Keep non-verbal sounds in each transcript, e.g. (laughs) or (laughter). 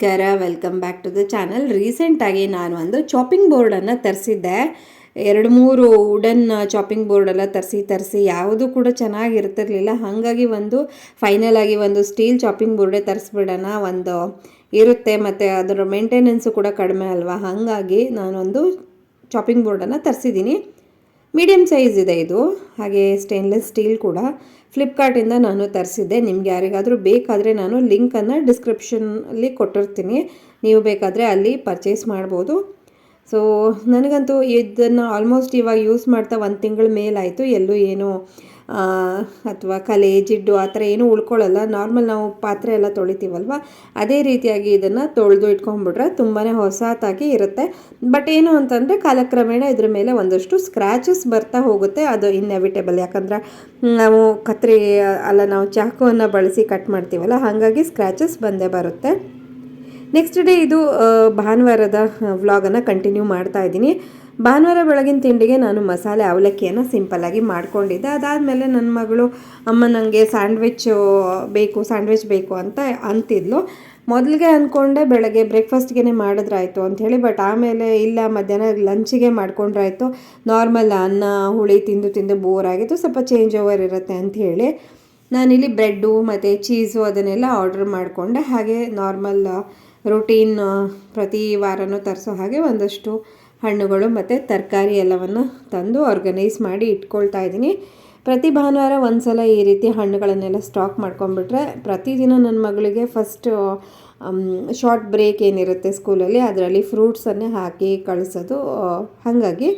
ನಮಸ್ಕಾರ welcome back to the channel ರೀಸೆಂಟಾಗಿ ನಾನು ಒಂದು ಚಾಪಿಂಗ್ ಬೋರ್ಡನ್ನು ತರಿಸಿದ್ದೆ. ಎರಡು ಮೂರು ವುಡನ್ ಚಾಪಿಂಗ್ ಬೋರ್ಡೆಲ್ಲ ತರಿಸಿ ತರಿಸಿ ಯಾವುದು ಕೂಡ ಚೆನ್ನಾಗಿರ್ತಿರ್ಲಿಲ್ಲ. ಹಾಗಾಗಿ ಒಂದು ಫೈನಲ್ ಆಗಿ ಒಂದು ಸ್ಟೀಲ್ ಚಾಪಿಂಗ್ ಬೋರ್ಡೇ ತರಿಸ್ಬಿಡೋಣ ಒಂದು ಇರುತ್ತೆ. ಮತ್ತು ಅದರ ಮೇಂಟೆನೆನ್ಸು ಕೂಡ ಕಡಿಮೆ ಅಲ್ವಾ? ಹಾಗಾಗಿ ನಾನೊಂದು ಚಾಪಿಂಗ್ ಬೋರ್ಡನ್ನು ತರಿಸಿದ್ದೀನಿ. ಮೀಡಿಯಮ್ ಸೈಜ್ ಇದೆ ಇದು. ಹಾಗೆ ಸ್ಟೇನ್ಲೆಸ್ ಸ್ಟೀಲ್ ಕೂಡ. ಫ್ಲಿಪ್ಕಾರ್ಟಿಂದ ನಾನು ತರಿಸಿದ್ದೆ. ನಿಮ್ಗೆ ಯಾರಿಗಾದರೂ ಬೇಕಾದರೆ ನಾನು ಲಿಂಕನ್ನು ಡಿಸ್ಕ್ರಿಪ್ಷನಲ್ಲಿ ಕೊಟ್ಟಿರ್ತೀನಿ. ನೀವು ಬೇಕಾದರೆ ಅಲ್ಲಿ ಪರ್ಚೇಸ್ ಮಾಡ್ಬೋದು. ಸೊ ನನಗಂತೂ ಇದನ್ನು ಆಲ್ಮೋಸ್ಟ್ ಇವಾಗ ಯೂಸ್ ಮಾಡ್ತಾ ಒಂದು ತಿಂಗಳ ಮೇಲಾಯಿತು ಎಲ್ಲೂ ಏನೂ ಅಥವಾ ಕಲೆ, ಜಿಡ್ಡು ಆ ಥರ ಏನೂ ಉಳ್ಕೊಳ್ಳಲ್ಲ. ನಾರ್ಮಲ್ ನಾವು ಪಾತ್ರೆ ಎಲ್ಲ ತೊಳಿತೀವಲ್ವ? ಅದೇ ರೀತಿಯಾಗಿ ಇದನ್ನು ತೊಳೆದು ಇಟ್ಕೊಂಡ್ಬಿಟ್ರೆ ತುಂಬಾ ಹೊಸತಾಗಿ ಇರುತ್ತೆ. ಬಟ್ ಏನು ಅಂತಂದರೆ ಕಾಲಕ್ರಮೇಣ ಇದ್ರ ಮೇಲೆ ಒಂದಷ್ಟು ಸ್ಕ್ರ್ಯಾಚಸ್ ಬರ್ತಾ ಹೋಗುತ್ತೆ. ಅದು ಇನ್ಎವಿಟೇಬಲ್ ಯಾಕಂದರೆ ನಾವು ಕತ್ರಿ, ಅಲ್ಲ ನಾವು ಚಾಕುವನ್ನು ಬಳಸಿ ಕಟ್ ಮಾಡ್ತೀವಲ್ಲ, ಹಾಗಾಗಿ ಸ್ಕ್ರ್ಯಾಚಸ್ ಬಂದೇ ಬರುತ್ತೆ. ನೆಕ್ಸ್ಟ್ ಡೇ ಇದು ಭಾನುವಾರದ ವ್ಲಾಗನ್ನು ಕಂಟಿನ್ಯೂ ಮಾಡ್ತಾ ಇದ್ದೀನಿ. ಭಾನುವಾರ ಬೆಳಗಿನ ತಿಂಡಿಗೆ ನಾನು ಮಸಾಲೆ ಅವಲಕ್ಕಿಯನ್ನು ಸಿಂಪಲ್ಲಾಗಿ ಮಾಡ್ಕೊಂಡಿದ್ದೆ. ಅದಾದಮೇಲೆ ನನ್ನ ಮಗಳು, ಅಮ್ಮ ನನಗೆ ಸ್ಯಾಂಡ್ವಿಚ್ ಬೇಕು ಸ್ಯಾಂಡ್ವಿಚ್ ಬೇಕು ಅಂತ ಅಂತಿದ್ಲು. ಮೊದಲಿಗೆ ಅಂದ್ಕೊಂಡೆ ಬೆಳಗ್ಗೆ ಬ್ರೇಕ್ಫಾಸ್ಟ್ಗೆ ಮಾಡಿದ್ರಾಯ್ತು ಅಂಥೇಳಿ ಬಟ್ ಆಮೇಲೆ ಇಲ್ಲ, ಮಧ್ಯಾಹ್ನ ಲಂಚಿಗೆ ಮಾಡ್ಕೊಂಡ್ರಾಯ್ತು. ನಾರ್ಮಲ್ ಅನ್ನ, ಹುಳಿ ತಿಂದು ತಿಂದು ಬೋರ್ ಆಗಿತ್ತು. ಸ್ವಲ್ಪ ಚೇಂಜ್ ಓವರ್ ಇರುತ್ತೆ ಅಂಥೇಳಿ ನಾನಿಲ್ಲಿ ಬ್ರೆಡ್ಡು ಮತ್ತು ಚೀಸು ಅದನ್ನೆಲ್ಲ ಆರ್ಡ್ರ್ ಮಾಡಿಕೊಂಡೆ. ಹಾಗೆ ನಾರ್ಮಲ್ ರುಟೀನ್ ಪ್ರತಿ ವಾರನೂ ತರಿಸೋ ಹಾಗೆ ಒಂದಷ್ಟು ಹಣ್ಣುಗಳು ಮತ್ತು ತರಕಾರಿ ಎಲ್ಲವನ್ನು ತಂದು ಆರ್ಗನೈಸ್ ಮಾಡಿ ಇಟ್ಕೊಳ್ತಾ ಇದ್ದೀನಿ. ಪ್ರತಿ ಭಾನುವಾರ ಒಂದು ಸಲ ಈ ರೀತಿ ಹಣ್ಣುಗಳನ್ನೆಲ್ಲ ಸ್ಟಾಕ್ ಮಾಡ್ಕೊಂಬಿಟ್ರೆ ಪ್ರತಿದಿನ ನನ್ನ ಮಗಳಿಗೆ ಫಸ್ಟ್ ಶಾರ್ಟ್ ಬ್ರೇಕ್ ಏನಿರುತ್ತೆ ಸ್ಕೂಲಲ್ಲಿ ಅದರಲ್ಲಿ ಫ್ರೂಟ್ಸನ್ನೇ ಹಾಕಿ ಕಳಿಸೋದು ಹಾಗಾಗಿ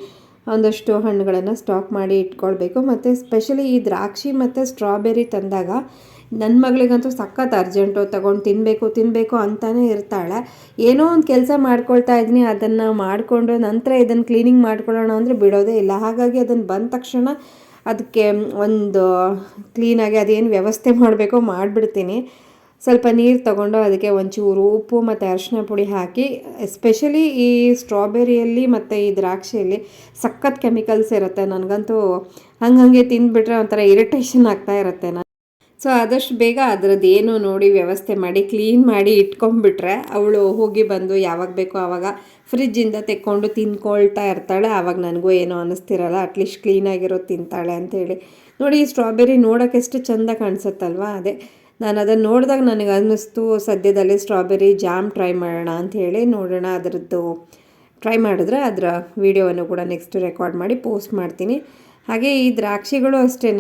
ಒಂದಷ್ಟು ಹಣ್ಣುಗಳನ್ನು ಸ್ಟಾಕ್ ಮಾಡಿ ಇಟ್ಕೊಳ್ಬೇಕು. ಮತ್ತು ಸ್ಪೆಷಲಿ ಈ ದ್ರಾಕ್ಷಿ ಮತ್ತು ಸ್ಟ್ರಾಬೆರಿ ತಂದಾಗ ನನ್ನ ಮಗಳಿಗಂತೂ ಸಖತ್ ಅರ್ಜೆಂಟು ತಗೊಂಡು ತಿನ್ನಬೇಕು ತಿನ್ನಬೇಕು ಅಂತಲೇ ಇರ್ತಾಳೆ. ಏನೋ ಒಂದು ಕೆಲಸ ಮಾಡ್ಕೊಳ್ತಾ ಇದ್ದೀನಿ ಅದನ್ನು ಮಾಡಿಕೊಂಡು ನಂತರ ಇದನ್ನು ಕ್ಲೀನಿಂಗ್ ಮಾಡ್ಕೊಳ್ಳೋಣ ಅಂದರೆ ಬಿಡೋದೇ ಇಲ್ಲ. ಹಾಗಾಗಿ ಅದನ್ನು ಬಂದ ತಕ್ಷಣ ಅದಕ್ಕೆ ಒಂದು ಕ್ಲೀನಾಗಿ ಅದೇನು ವ್ಯವಸ್ಥೆ ಮಾಡಬೇಕೋ ಮಾಡಿಬಿಡ್ತೀನಿ. ಸ್ವಲ್ಪ ನೀರು ತಗೊಂಡು ಅದಕ್ಕೆ ಒಂಚೂರು ಉಪ್ಪು ಮತ್ತು ಅರಿಶಿನ ಪುಡಿ ಹಾಕಿ ಎಸ್ಪೆಷಲಿ ಈ ಸ್ಟ್ರಾಬೆರಿಯಲ್ಲಿ ಮತ್ತು ಈ ದ್ರಾಕ್ಷಿಯಲ್ಲಿ ಸಖತ್ ಕೆಮಿಕಲ್ಸ್ ಇರುತ್ತೆ. ನನಗಂತೂ ಹಂಗೆ ಹಾಗೆ ತಿಂದುಬಿಟ್ರೆ ಒಂಥರ ಇರಿಟೇಷನ್ ಆಗ್ತಾ ಇರುತ್ತೆ. ನಾನು ಸೊ ಆದಷ್ಟು ಬೇಗ ಅದರದ್ದು ಏನು ನೋಡಿ ವ್ಯವಸ್ಥೆ ಮಾಡಿ ಕ್ಲೀನ್ ಮಾಡಿ ಇಟ್ಕೊಂಡ್ಬಿಟ್ರೆ ಅವಳು ಹೋಗಿ ಬಂದು ಯಾವಾಗ ಬೇಕೋ ಆವಾಗ ಫ್ರಿಜ್ಜಿಂದ ತೆಕ್ಕೊಂಡು ತಿನ್ಕೊಳ್ತಾ ಇರ್ತಾಳೆ. ಆವಾಗ ನನಗೂ ಏನೋ ಅನ್ನಿಸ್ತಿರಲ್ಲ ಅಟ್ಲೀಸ್ಟ್ ಕ್ಲೀನಾಗಿರೋ ತಿಂತಾಳೆ ಅಂಥೇಳಿ ನೋಡಿ, ಈ ಸ್ಟ್ರಾಬೆರಿ ನೋಡೋಕೆ ಎಷ್ಟು ಚೆಂದ ಕಾಣಿಸುತ್ತಲ್ವ? ಅದೇ, ನಾನು ಅದನ್ನು ನೋಡಿದಾಗ ನನಗೆ ಅನ್ನಿಸ್ತು ಸದ್ಯದಲ್ಲಿ ಸ್ಟ್ರಾಬೆರಿ ಜಾಮ್ ಟ್ರೈ ಮಾಡೋಣ ಅಂಥೇಳಿ ನೋಡೋಣ, ಅದರದ್ದು ಟ್ರೈ ಮಾಡಿದ್ರೆ ಅದರ ವೀಡಿಯೋವನ್ನು ಕೂಡ ನೆಕ್ಸ್ಟ್ ರೆಕಾರ್ಡ್ ಮಾಡಿ ಪೋಸ್ಟ್ ಮಾಡ್ತೀನಿ. ಹಾಗೆ ಈ ದ್ರಾಕ್ಷಿಗಳು ಅಷ್ಟೇ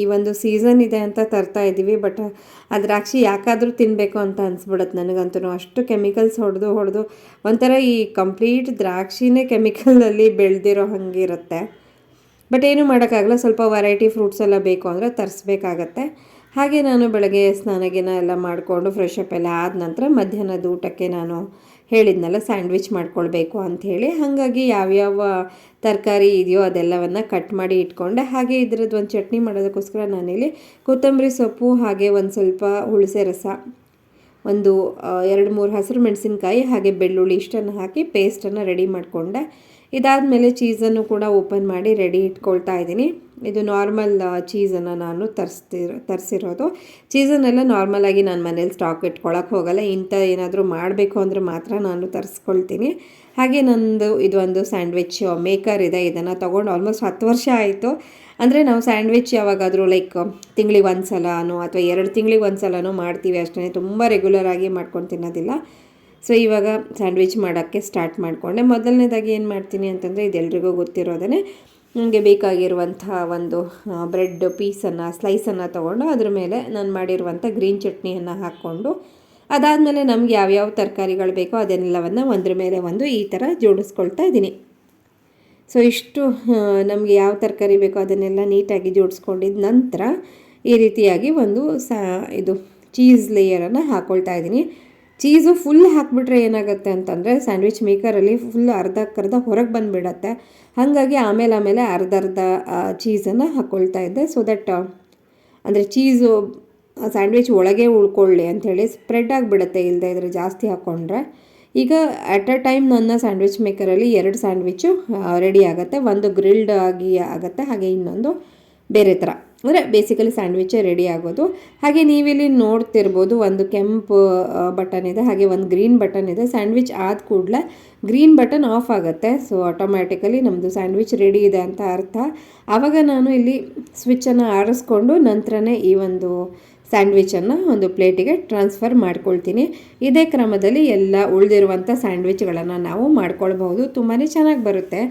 ಈ ಒಂದು ಸೀಸನ್ ಇದೆ ಅಂತ ತರ್ತಾ ಇದ್ದೀವಿ ಬಟ್ ಆ ದ್ರಾಕ್ಷಿ ಯಾಕಾದರೂ ತಿನ್ನಬೇಕು ಅಂತ ಅನಿಸ್ಬಿಡುತ್ತೆ ನನಗಂತೂ. ಅಷ್ಟು ಕೆಮಿಕಲ್ಸ್ ಹೊಡೆದು ಹೊಡೆದು ಒಂಥರ ಈ ಕಂಪ್ಲೀಟ್ ದ್ರಾಕ್ಷಿನೇ ಕೆಮಿಕಲಲ್ಲಿ ಬೆಳೆದಿರೋ ಹಂಗಿರುತ್ತೆ. ಬಟ್ ಏನು ಮಾಡೋಕ್ಕಾಗಲ್ಲ, ಸ್ವಲ್ಪ ವೆರೈಟಿ ಫ್ರೂಟ್ಸ್ ಎಲ್ಲ ಬೇಕು ಅಂದರೆ ತರಿಸ್ಬೇಕಾಗತ್ತೆ. ಹಾಗೆ ನಾನು ಬೆಳಗ್ಗೆ ಸ್ನಾನಗಿನ ಎಲ್ಲ ಮಾಡಿಕೊಂಡು ಫ್ರೆಶ್ ಅಪ್ ಎಲ್ಲ ಆದ ನಂತರ ಮಧ್ಯಾಹ್ನದ ಊಟಕ್ಕೆ ನಾನು ಹೇಳಿದ್ನಲ್ಲ, ಸ್ಯಾಂಡ್ವಿಚ್ ಮಾಡ್ಕೊಳ್ಬೇಕು ಅಂಥೇಳಿ. ಹಾಗಾಗಿ ಯಾವ್ಯಾವ ತರಕಾರಿ ಇದೆಯೋ ಅದೆಲ್ಲವನ್ನು ಕಟ್ ಮಾಡಿ ಇಟ್ಕೊಂಡೆ. ಹಾಗೆ ಇದ್ರದ್ದು ಒಂದು ಚಟ್ನಿ ಮಾಡೋದಕ್ಕೋಸ್ಕರ ನಾನಿಲ್ಲಿ ಕೊತ್ತಂಬರಿ ಸೊಪ್ಪು ಹಾಗೆ ಒಂದು ಸ್ವಲ್ಪ ಹುಳಸೆ ರಸ, ಒಂದು ಎರಡು, ಮೂರು ಹಸಿರು ಮೆಣಸಿನ್ಕಾಯಿ ಹಾಗೆ ಬೆಳ್ಳುಳ್ಳಿ ಇಷ್ಟನ್ನು ಹಾಕಿ ಪೇಸ್ಟನ್ನು ರೆಡಿ ಮಾಡಿಕೊಂಡೆ. ಇದಾದಮೇಲೆ ಚೀಸನ್ನು ಕೂಡ ಓಪನ್ ಮಾಡಿ ರೆಡಿ ಇಟ್ಕೊಳ್ತಾ ಇದ್ದೀನಿ. ಇದು ನಾರ್ಮಲ್ ಚೀಸನ್ನು ನಾನು ತರಿಸ್ತಿರೋ ತರಿಸಿರೋದು. ಚೀಸನ್ನೆಲ್ಲ ನಾರ್ಮಲಾಗಿ ನಾನು ಮನೇಲಿ ಸ್ಟಾಕ್ ಇಟ್ಕೊಳಕ್ಕೆ ಹೋಗಲ್ಲ. ಇಂಥ ಏನಾದರೂ ಮಾಡಬೇಕು ಅಂದರೆ ಮಾತ್ರ ನಾನು ತರಿಸ್ಕೊಳ್ತೀನಿ. ಹಾಗೆ ನಂದು ಇದು ಒಂದು ಸ್ಯಾಂಡ್ವಿಚ್ ಮೇಕರ್ ಇದೆ. ಇದನ್ನು ತೊಗೊಂಡು ಆಲ್ಮೋಸ್ಟ್ ಹತ್ತು ವರ್ಷ ಆಯಿತು. ಅಂದರೆ ನಾವು ಸ್ಯಾಂಡ್ವಿಚ್ ಯಾವಾಗಾದರೂ ಲೈಕ್ ತಿಂಗಳಿಗೆ ಒಂದು ಸಲನೋ ಅಥವಾ ಎರಡು ತಿಂಗಳಿಗೆ ಒಂದು ಸಲನೋ ಮಾಡ್ತೀವಿ ಅಷ್ಟೇ. ತುಂಬ ರೆಗ್ಯುಲರಾಗಿ ಮಾಡ್ಕೊಂಡು ತಿನ್ನೋದಿಲ್ಲ. ಸೊ ಇವಾಗ ಸ್ಯಾಂಡ್ವಿಚ್ ಮಾಡೋಕ್ಕೆ ಸ್ಟಾರ್ಟ್ ಮಾಡಿಕೊಂಡೆ. ಮೊದಲನೇದಾಗಿ ಏನು ಮಾಡ್ತೀನಿ ಅಂತಂದರೆ, ಇದೆಲ್ರಿಗೂ ಗೊತ್ತಿರೋದೇ ನನಗೆ ಬೇಕಾಗಿರುವಂಥ ಒಂದು ಬ್ರೆಡ್ ಪೀಸನ್ನು ಸ್ಲೈಸನ್ನು ತೊಗೊಂಡು ಅದ್ರ ಮೇಲೆ ನಾನು ಮಾಡಿರುವಂಥ ಗ್ರೀನ್ ಚಟ್ನಿಯನ್ನು ಹಾಕ್ಕೊಂಡು ಅದಾದಮೇಲೆ ನಮ್ಗೆ ಯಾವ್ಯಾವ ತರಕಾರಿಗಳು ಬೇಕೋ ಅದನ್ನೆಲ್ಲವನ್ನು ಒಂದ್ರ ಮೇಲೆ ಒಂದು ಈ ಥರ ಜೋಡಿಸ್ಕೊಳ್ತಾ ಇದ್ದೀನಿ ಸೊ ಇಷ್ಟು ನಮಗೆ ಯಾವ ತರಕಾರಿ ಬೇಕೋ ಅದನ್ನೆಲ್ಲ ನೀಟಾಗಿ ಜೋಡಿಸ್ಕೊಂಡಿದ್ದ ನಂತರ ಈ ರೀತಿಯಾಗಿ ಒಂದು ಸಾ, ಇದು ಚೀಸ್ ಲೇಯರನ್ನು ಹಾಕ್ಕೊಳ್ತಾ ಇದ್ದೀನಿ ಚೀಸು ಫುಲ್ ಹಾಕ್ಬಿಟ್ರೆ ಏನಾಗುತ್ತೆ ಅಂತಂದರೆ ಸ್ಯಾಂಡ್ವಿಚ್ ಮೇಕರಲ್ಲಿ ಫುಲ್ ಅರ್ಧಕ್ಕರ್ಧ ಹೊರಗೆ ಬಂದುಬಿಡತ್ತೆ. ಹಾಗಾಗಿ ಆಮೇಲೆ ಆಮೇಲೆ ಅರ್ಧ ಅರ್ಧ ಚೀಸನ್ನು ಹಾಕ್ಕೊಳ್ತಾ ಇದ್ದೆ. ಸೊ ದಟ್ ಅಂದರೆ ಚೀಸು ಸ್ಯಾಂಡ್ವಿಚ್ ಒಳಗೆ ಉಳ್ಕೊಳ್ಳಿ ಅಂಥೇಳಿ ಸ್ಪ್ರೆಡ್ ಆಗಿಬಿಡುತ್ತೆ ಇಲ್ಲದೆ ಇದ್ರೆ ಜಾಸ್ತಿ ಹಾಕ್ಕೊಂಡ್ರೆ ಈಗ ಅಟ್ ಅ ಟೈಮ್ ನನ್ನ ಸ್ಯಾಂಡ್ವಿಚ್ ಮೇಕರಲ್ಲಿ ಎರಡು ಸ್ಯಾಂಡ್ವಿಚ್ಚು ರೆಡಿ ಆಗುತ್ತೆ. ಒಂದು ಗ್ರಿಲ್ಡ್ ಆಗಿ ಆಗುತ್ತೆ, ಹಾಗೆ ಇನ್ನೊಂದು ಬೇರೆ ಥರ. ಅಂದರೆ ಬೇಸಿಕಲಿ ಸ್ಯಾಂಡ್ವಿಚೇ ರೆಡಿ ಆಗೋದು. ಹಾಗೆ ನೀವಿಲ್ಲಿ ನೋಡ್ತಿರ್ಬೋದು ಒಂದು ಕೆಂಪು ಬಟನ್ ಇದೆ, ಹಾಗೆ ಒಂದು ಗ್ರೀನ್ ಬಟನ್ ಇದೆ. ಸ್ಯಾಂಡ್ವಿಚ್ ಆದ ಕೂಡಲೇ ಗ್ರೀನ್ ಬಟನ್ ಆಫ್ ಆಗುತ್ತೆ. ಸೊ ಆಟೋಮ್ಯಾಟಿಕಲಿ ನಮ್ಮದು ಸ್ಯಾಂಡ್ವಿಚ್ ರೆಡಿ ಇದೆ ಅಂತ ಅರ್ಥ. ಆವಾಗ ನಾನು ಇಲ್ಲಿ ಸ್ವಿಚ್ಚನ್ನು ಆರಿಸ್ಕೊಂಡು ನಂತರನೇ ಈ ಒಂದು ಸ್ಯಾಂಡ್ವಿಚನ್ನು ಒಂದು ಪ್ಲೇಟಿಗೆ ಟ್ರಾನ್ಸ್ಫರ್ ಮಾಡ್ಕೊಳ್ತೀನಿ. ಇದೇ ಕ್ರಮದಲ್ಲಿ ಎಲ್ಲ ಉಳಿದಿರುವಂಥ ಸ್ಯಾಂಡ್ವಿಚ್ಗಳನ್ನು ನಾವು ಮಾಡ್ಕೊಳ್ಬಹುದು. ತುಂಬಾ ಚೆನ್ನಾಗಿ ಬರುತ್ತೆ.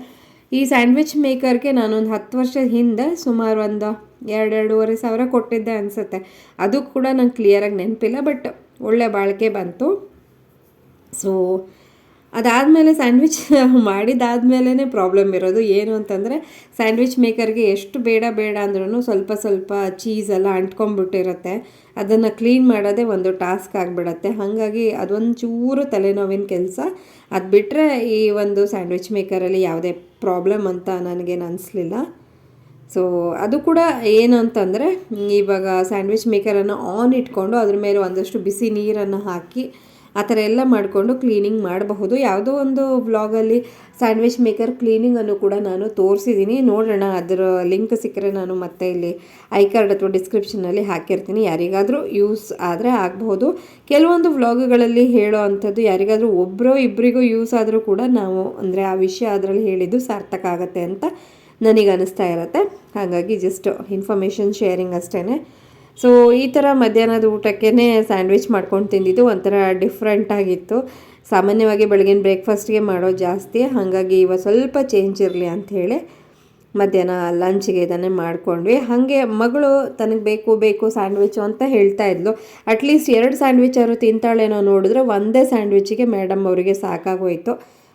ಈ ಸ್ಯಾಂಡ್ವಿಚ್ ಮೇಕರ್ಗೆ ನಾನೊಂದು ಹತ್ತು ವರ್ಷದ ಹಿಂದೆ ಸುಮಾರು ಒಂದು ಎರಡೆರಡೂವರೆ ಸಾವಿರ ಕೊಟ್ಟಿದ್ದೆ ಅನಿಸುತ್ತೆ. ಅದು ಕೂಡ ನಂಗೆ ಕ್ಲಿಯರಾಗಿ ನೆನಪಿಲ್ಲ ಬಟ್ ಒಳ್ಳೆ ಬಾಳಿಕೆ ಬಂತು. ಸೊ ಅದಾದಮೇಲೆ ಸ್ಯಾಂಡ್ವಿಚ್ (laughs) ಮಾಡಿದಾದ್ಮೇಲೆ ಪ್ರಾಬ್ಲಮ್ ಇರೋದು. ಏನು ಅಂತಂದರೆ, ಸ್ಯಾಂಡ್ವಿಚ್ ಮೇಕರ್ಗೆ ಎಷ್ಟು ಬೇಡ ಬೇಡ ಅಂದ್ರೂ ಸ್ವಲ್ಪ ಸ್ವಲ್ಪ ಚೀಸೆಲ್ಲ ಅಂಟ್ಕೊಂಡ್ಬಿಟ್ಟಿರುತ್ತೆ. ಅದನ್ನು ಕ್ಲೀನ್ ಮಾಡೋದೇ ಒಂದು ಟಾಸ್ಕ್ ಆಗಿಬಿಡತ್ತೆ. ಹಾಗಾಗಿ ಅದೊಂದು ಚೂರು ತಲೆನೋವಿನ ಕೆಲಸ. ಅದು ಬಿಟ್ಟರೆ ಈ ಒಂದು ಸ್ಯಾಂಡ್ವಿಚ್ ಮೇಕರಲ್ಲಿ ಯಾವುದೇ ಪ್ರಾಬ್ಲಮ್ ಅಂತ ನನಗೇನು ಅನಿಸ್ಲಿಲ್ಲ. ಸೊ, ಅದು ಕೂಡ ಏನು ಅಂತಂದರೆ, ಇವಾಗ ಸ್ಯಾಂಡ್ವಿಚ್ ಮೇಕರನ್ನು ಆನ್ ಇಟ್ಕೊಂಡು ಅದ್ರ ಮೇಲೆ ಒಂದಷ್ಟು ಬಿಸಿ ನೀರನ್ನು ಹಾಕಿ ಆ ಥರ ಎಲ್ಲ ಮಾಡಿಕೊಂಡು ಕ್ಲೀನಿಂಗ್ ಮಾಡಬಹುದು. ಯಾವುದೋ ಒಂದು ವ್ಲಾಗಲ್ಲಿ ಸ್ಯಾಂಡ್ವಿಚ್ ಮೇಕರ್ ಕ್ಲೀನಿಂಗನ್ನು ಕೂಡ ನಾನು ತೋರಿಸಿದ್ದೀನಿ. ನೋಡೋಣ, ಅದರ ಲಿಂಕ್ ಸಿಕ್ಕರೆ ನಾನು ಮತ್ತೆ ಇಲ್ಲಿ ಐ ಕಾರ್ಡ್ ಅಥವಾ ಡಿಸ್ಕ್ರಿಪ್ಷನಲ್ಲಿ ಹಾಕಿರ್ತೀನಿ. ಯಾರಿಗಾದರೂ ಯೂಸ್ ಆದರೆ ಆಗಬಹುದು. ಕೆಲವೊಂದು ವ್ಲಾಗ್ಗಳಲ್ಲಿ ಹೇಳೋ ಅಂಥದ್ದು ಯಾರಿಗಾದರೂ ಒಬ್ಬರೋ ಇಬ್ಬರಿಗೂ ಯೂಸ್ ಆದರೂ ಕೂಡ ನಾವು ಅಂದರೆ ಆ ವಿಷಯ ಅದರಲ್ಲಿ ಹೇಳಿದ್ದು ಸಾರ್ಥಕ ಆಗುತ್ತೆ ಅಂತ ನನಗೆ ಅನಿಸ್ತಾ ಇರುತ್ತೆ. ಹಾಗಾಗಿ ಜಸ್ಟ್ ಇನ್ಫಾರ್ಮೇಷನ್ ಶೇರಿಂಗ್ ಅಷ್ಟೇ ಸೊ ಈ ಥರ ಮಧ್ಯಾಹ್ನದ ಊಟಕ್ಕೇ ಸ್ಯಾಂಡ್ವಿಚ್ ಮಾಡ್ಕೊಂಡು ತಿಂದಿದ್ದು. ಒಂಥರ ಡಿಫ್ರೆಂಟ್ ಆಗಿತ್ತು. ಸಾಮಾನ್ಯವಾಗಿ ಬೆಳಗಿನ ಬ್ರೇಕ್ಫಾಸ್ಟ್ಗೆ ಮಾಡೋ ಜಾಸ್ತಿ. ಹಾಗಾಗಿ ಇವಾಗ ಸ್ವಲ್ಪ ಚೇಂಜ್ ಇರಲಿ ಅಂಥೇಳಿ ಮಧ್ಯಾಹ್ನ ಲಂಚ್ಗೆ ಇದನ್ನೇ ಮಾಡಿಕೊಂಡ್ವಿ. ಹಾಗೆ ಮಗಳು ತನಗೆ ಬೇಕು ಬೇಕು ಸ್ಯಾಂಡ್ವಿಚು ಅಂತ ಹೇಳ್ತಾ ಇದ್ಲು. ಅಟ್ಲೀಸ್ಟ್ ಎರಡು ಸ್ಯಾಂಡ್ವಿಚ್ ಅವರು ತಿಂತಾಳೇನೋ ನೋಡಿದ್ರೆ ಒಂದೇ ಸ್ಯಾಂಡ್ವಿಚ್ಗೆ ಮೇಡಮ್ ಅವರಿಗೆ ಸಾಕಾಗೋಯ್ತು.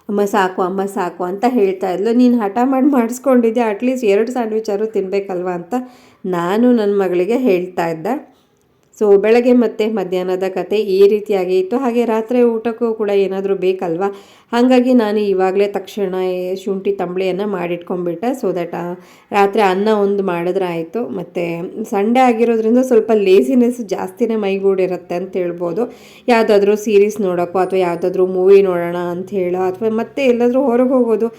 ಅಮ್ಮ ಸಾಕು ಅಮ್ಮ ಸಾಕು ಅಂತ ಹೇಳ್ತಾ ಇದ್ಲು. ನೀನು ಹಠ ಮಾಡಿ ಮಾಡಿಸ್ಕೊಂಡಿದ್ದೆ ಅಟ್ಲೀಸ್ಟ್ ಎರಡು ಸ್ಯಾಂಡ್ವಿಚ್ ಅವರು ತಿನ್ನಬೇಕಲ್ವ ಅಂತ ನಾನು ನನ್ನ ಮಗಳಿಗೆ ಹೇಳ್ತಾ ಇದ್ದೆ. ಸೊ ಬೆಳಗ್ಗೆ ಮತ್ತು ಮಧ್ಯಾಹ್ನದ ಕತೆ ಈ ರೀತಿಯಾಗಿ ಇತ್ತು. ಹಾಗೆ ರಾತ್ರಿ ಊಟಕ್ಕೂ ಕೂಡ ಏನಾದರೂ ಬೇಕಲ್ವಾ? ಹಾಗಾಗಿ ನಾನು ಇವಾಗಲೇ ತಕ್ಷಣ ಶುಂಠಿ ತಂಬಳಿಯನ್ನು ಮಾಡಿಟ್ಕೊಂಡ್ಬಿಟ್ಟೆ. ಸೊ ದಟ್ ರಾತ್ರಿ ಅನ್ನ ಒಂದು ಮಾಡಿದ್ರೆ ಆಯಿತು. ಮತ್ತು ಸಂಡೇ ಆಗಿರೋದ್ರಿಂದ ಸ್ವಲ್ಪ ಲೇಸಿನೆಸ್ ಜಾಸ್ತಿನೇ ಮೈಗೂಡಿರುತ್ತೆ ಅಂತ ಹೇಳ್ಬೋದು. ಯಾವುದಾದ್ರೂ ಸೀರೀಸ್ ನೋಡೋಕ್ಕೋ ಅಥವಾ ಯಾವುದಾದ್ರೂ ಮೂವಿ ನೋಡೋಣ ಅಂತ ಹೇಳೋ ಅಥವಾ ಮತ್ತೆ ಎಲ್ಲಾದರೂ ಹೊರಗೆ ಹೋಗೋದು,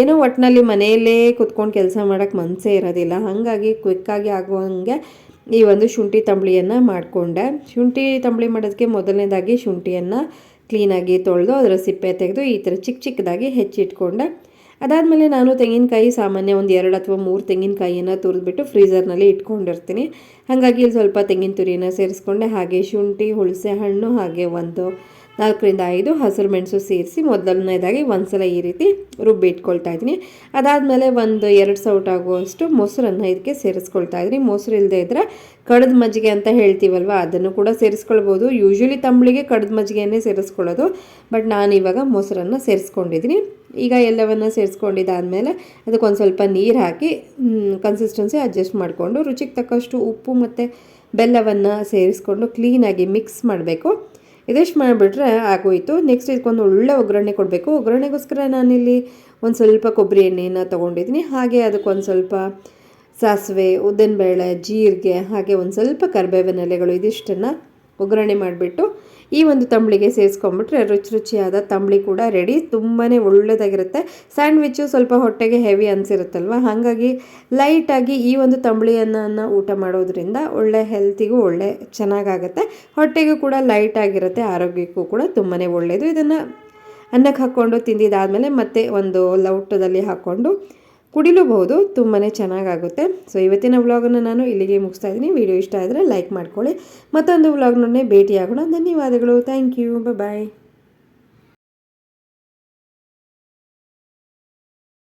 ಏನೋ ಒಟ್ಟಿನಲ್ಲಿ ಮನೆಯಲ್ಲೇ ಕುತ್ಕೊಂಡು ಕೆಲಸ ಮಾಡೋಕ್ಕೆ ಮನಸ್ಸೇ ಇರೋದಿಲ್ಲ. ಹಾಗಾಗಿ ಕ್ವಿಕ್ಕಾಗಿ ಆಗುವಂಗೆ ಈ ಒಂದು ಶುಂಠಿ ತಂಬಳಿಯನ್ನು ಮಾಡಿಕೊಂಡೆ. ಶುಂಠಿ ತಂಬಳಿ ಮಾಡೋದಕ್ಕೆ ಮೊದಲನೇದಾಗಿ ಶುಂಠಿಯನ್ನು ಕ್ಲೀನಾಗಿ ತೊಳೆದು ಅದರ ಸಿಪ್ಪೆ ತೆಗೆದು ಈ ಥರ ಚಿಕ್ಕ ಚಿಕ್ಕದಾಗಿ ಹೆಚ್ಚಿಟ್ಕೊಂಡೆ. ಅದಾದಮೇಲೆ ನಾನು ತೆಂಗಿನಕಾಯಿ ಸಾಮಾನ್ಯ ಒಂದು ಎರಡು ಅಥವಾ ಮೂರು ತೆಂಗಿನಕಾಯಿಯನ್ನು ತುರಿದ್ಬಿಟ್ಟು ಫ್ರೀಜರ್ನಲ್ಲಿ ಇಟ್ಕೊಂಡಿರ್ತೀನಿ. ಹಾಗಾಗಿ ಇಲ್ಲಿ ಸ್ವಲ್ಪ ತೆಂಗಿನ ತುರಿಯನ್ನು ಸೇರಿಸ್ಕೊಂಡೆ. ಹಾಗೆ ಶುಂಠಿ ಹುಳಸೆ ಹಣ್ಣು ಹಾಗೆ ಒಂದು ನಾಲ್ಕರಿಂದ ಐದು ಹಸಿರು ಮೆಣಸು ಸೇರಿಸಿ ಮೊದಲನೇದಾಗಿ ಒಂದು ಸಲ ಈ ರೀತಿ ರುಬ್ಬಿ ಇಟ್ಕೊಳ್ತಾ ಇದ್ದೀನಿ. ಅದಾದಮೇಲೆ ಒಂದು ಎರಡು ಸೌಟ್ ಆಗುವಷ್ಟು ಮೊಸರನ್ನು ಇದಕ್ಕೆ ಸೇರಿಸ್ಕೊಳ್ತಾ ಇದ್ದೀನಿ. ಮೊಸರು ಇಲ್ಲದೆ ಇದ್ದರೆ ಕಡದ ಮಜ್ಜಿಗೆ ಅಂತ ಹೇಳ್ತೀವಲ್ವ, ಅದನ್ನು ಕೂಡ ಸೇರಿಸ್ಕೊಳ್ಬೋದು. ಯೂಶ್ವಲಿ ತಂಬಳಿಗೆ ಕಡದ ಮಜ್ಜಿಗೆಯನ್ನೇ ಸೇರಿಸ್ಕೊಳ್ಳೋದು, ಬಟ್ ನಾನು ಇವಾಗ ಮೊಸರನ್ನು ಸೇರಿಸ್ಕೊಂಡಿದ್ದೀನಿ. ಈಗ ಎಲ್ಲವನ್ನು ಸೇರಿಸ್ಕೊಂಡಿದ್ದಾದಮೇಲೆ ಅದಕ್ಕೊಂದು ಸ್ವಲ್ಪ ನೀರು ಹಾಕಿ ಕನ್ಸಿಸ್ಟೆನ್ಸಿ ಅಡ್ಜಸ್ಟ್ ಮಾಡಿಕೊಂಡು ರುಚಿಗೆ ತಕ್ಕಷ್ಟು ಉಪ್ಪು ಮತ್ತು ಬೆಲ್ಲವನ್ನು ಸೇರಿಸ್ಕೊಂಡು ಕ್ಲೀನಾಗಿ ಮಿಕ್ಸ್ ಮಾಡಬೇಕು. ಇದಿಷ್ಟು ಮಾಡಿಬಿಟ್ರೆ ಆಗೋಯಿತು. ನೆಕ್ಸ್ಟ್ ಇದಕ್ಕೊಂದು ಒಳ್ಳೆ ಒಗ್ಗರಣೆ ಕೊಡಬೇಕು. ಒಗ್ಗರಣೆಗೋಸ್ಕರ ನಾನಿಲ್ಲಿ ಒಂದು ಸ್ವಲ್ಪ ಕೊಬ್ಬರಿ ಎಣ್ಣೆನ ತೊಗೊಂಡಿದ್ದೀನಿ. ಹಾಗೆ ಅದಕ್ಕೊಂದು ಸ್ವಲ್ಪ ಸಾಸಿವೆ, ಉದ್ದಿನಬೇಳೆ, ಜೀರಿಗೆ, ಹಾಗೆ ಒಂದು ಸ್ವಲ್ಪ ಕರಿಬೇವಿನ ಎಲೆಗಳು, ಇದಿಷ್ಟನ್ನು ಒಗ್ಗರಣೆ ಮಾಡಿಬಿಟ್ಟು ಈ ಒಂದು ತಂಬಳಿಗೆ ಸೇರಿಸ್ಕೊಂಬಿಟ್ರೆ ರುಚಿ ರುಚಿಯಾದ ತಂಬಳಿ ಕೂಡ ರೆಡಿ ತುಂಬಾ ಒಳ್ಳೆಯದಾಗಿರುತ್ತೆ ಸ್ಯಾಂಡ್ವಿಚ್ಚು ಸ್ವಲ್ಪ ಹೊಟ್ಟೆಗೆ ಹೆವಿ ಅನಿಸಿರುತ್ತಲ್ವ? ಹಾಗಾಗಿ ಲೈಟಾಗಿ ಈ ಒಂದು ತಂಬಳಿಯನ್ನು ಊಟ ಮಾಡೋದ್ರಿಂದ ಒಳ್ಳೆ ಹೆಲ್ತಿಗೂ ಒಳ್ಳೆ ಚೆನ್ನಾಗಾಗುತ್ತೆ. ಹೊಟ್ಟೆಗೂ ಕೂಡ ಲೈಟಾಗಿರುತ್ತೆ ಆರೋಗ್ಯಕ್ಕೂ ಕೂಡ ತುಂಬಾ ಒಳ್ಳೆಯದು. ಇದನ್ನು ಅನ್ನಕ್ಕೆ ಹಾಕ್ಕೊಂಡು ತಿಂದಿದ್ದಾದಮೇಲೆ ಮತ್ತೆ ಒಂದು ಲೌಟದಲ್ಲಿ ಹಾಕ್ಕೊಂಡು ಕುಡಿಲೂಬಹುದು ತುಂಬಾ ಚೆನ್ನಾಗಾಗುತ್ತೆ. ಸೊ ಇವತ್ತಿನ ವ್ಲಾಗನ್ನು ನಾನು ಇಲ್ಲಿಗೆ ಮುಗಿಸ್ತಾ ಇದ್ದೀನಿ. ವಿಡಿಯೋ ಇಷ್ಟ ಆದರೆ ಲೈಕ್ ಮಾಡ್ಕೊಳ್ಳಿ. ಮತ್ತೊಂದು ವ್ಲಾಗ್ನೊಡನೆ ಭೇಟಿಯಾಗೋಣ. ಧನ್ಯವಾದಗಳು. Thank you bye